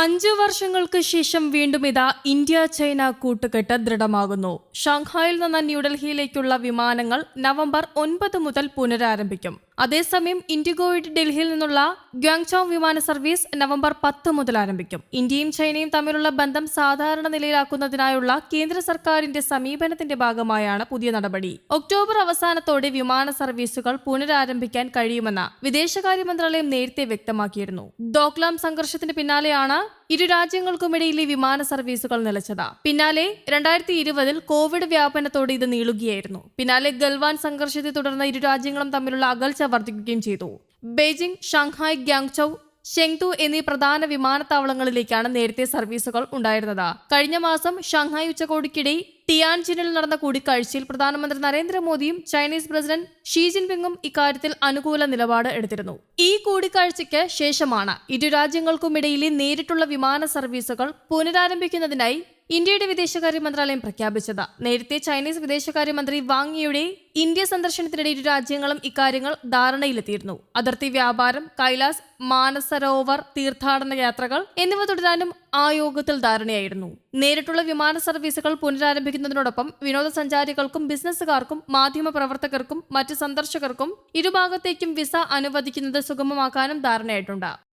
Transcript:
അഞ്ചു വർഷങ്ങൾക്ക് ശേഷം വീണ്ടും ഇതാ ഇന്ത്യ ചൈന കൂട്ടുകെട്ട് ദൃഢമാകുന്നു. ഷാങ്ഹായിൽ നിന്ന് ന്യൂഡൽഹിയിലേക്കുള്ള വിമാനങ്ങൾ നവംബർ ഒൻപത് മുതൽ പുനരാരംഭിക്കും. അതേസമയം ഇൻഡിഗോയുടെ ഡൽഹിയിൽ നിന്നുള്ള ഗ്വാങ്ചോങ് വിമാന സർവീസ് നവംബർ പത്ത് മുതൽ ആരംഭിക്കും. ഇന്ത്യയും ചൈനയും തമ്മിലുള്ള ബന്ധം സാധാരണ നിലയിലാക്കുന്നതിനായുള്ള കേന്ദ്ര സർക്കാരിന്റെ സമീപനത്തിന്റെ ഭാഗമായാണ് പുതിയ നടപടി. ഒക്ടോബർ അവസാനത്തോടെ വിമാന സർവീസുകൾ പുനരാരംഭിക്കാൻ കഴിയുമെന്ന് വിദേശകാര്യ മന്ത്രാലയം നേരത്തെ വ്യക്തമാക്കിയിരുന്നു. ഡോക്ലാം സംഘർഷത്തിന് പിന്നാലെയാണ് ഇരു രാജ്യങ്ങൾക്കുമിടയിലെ വിമാന സർവീസുകൾ നിലച്ചത്. പിന്നാലെ രണ്ടായിരത്തി ഇരുപതിൽ കോവിഡ് വ്യാപനത്തോടെ ഇത് നീളുകയായിരുന്നു. പിന്നാലെ ഗൽവാൻ സംഘർഷത്തെ തുടർന്ന് ഇരു രാജ്യങ്ങളും തമ്മിലുള്ള അകൽച്ച വർദ്ധിക്കുകയും ചെയ്തു. ബെയ്ജിംഗ് ഷാങ്ഹായ് ഗ്യാങ്ചൌ ഷെങ്തു എന്നീ പ്രധാന വിമാനത്താവളങ്ങളിലേക്കാണ് നേരത്തെ സർവീസുകൾ ഉണ്ടായിരുന്നത്. കഴിഞ്ഞ മാസം ഷാങ്ഹായ് ഉച്ചകോടിക്കിടെ ടിയാൻജിനിൽ നടന്ന കൂടിക്കാഴ്ചയിൽ പ്രധാനമന്ത്രി നരേന്ദ്രമോദിയും ചൈനീസ് പ്രസിഡന്റ് ഷീ ജിൻപിങ്ങും ഇക്കാര്യത്തിൽ അനുകൂല നിലപാട് എടുത്തിരുന്നു. ഈ കൂടിക്കാഴ്ചയ്ക്ക് ശേഷമാണ് ഇരു രാജ്യങ്ങൾക്കുമിടയിലെ നേരിട്ടുള്ള വിമാന സർവീസുകൾ പുനരാരംഭിക്കുന്നതിനായി ഇന്ത്യയുടെ വിദേശകാര്യ മന്ത്രാലയം പ്രഖ്യാപിച്ചത്. നേരത്തെ ചൈനീസ് വിദേശകാര്യമന്ത്രി വാങ്യുടെ ഇന്ത്യ സന്ദർശനത്തിനിടെ ഇരു രാജ്യങ്ങളും ഇക്കാര്യങ്ങൾ ധാരണയിലെത്തിയിരുന്നു. അതിർത്തി വ്യാപാരം കൈലാസ് മാനസരോവർ തീർത്ഥാടന യാത്രകൾ എന്നിവ തുടരാനും ആ യോഗത്തിൽ ധാരണയായിരുന്നു. നേരിട്ടുള്ള വിമാന സർവീസുകൾ പുനരാരംഭിക്കുന്നതിനോടൊപ്പം വിനോദസഞ്ചാരികൾക്കും ബിസിനസ്സുകാർക്കും മാധ്യമ പ്രവർത്തകർക്കും മറ്റ് സന്ദർശകർക്കും ഇരുഭാഗത്തേക്കും വിസ അനുവദിക്കുന്നത് സുഗമമാക്കാനും ധാരണയായിട്ടുണ്ട്.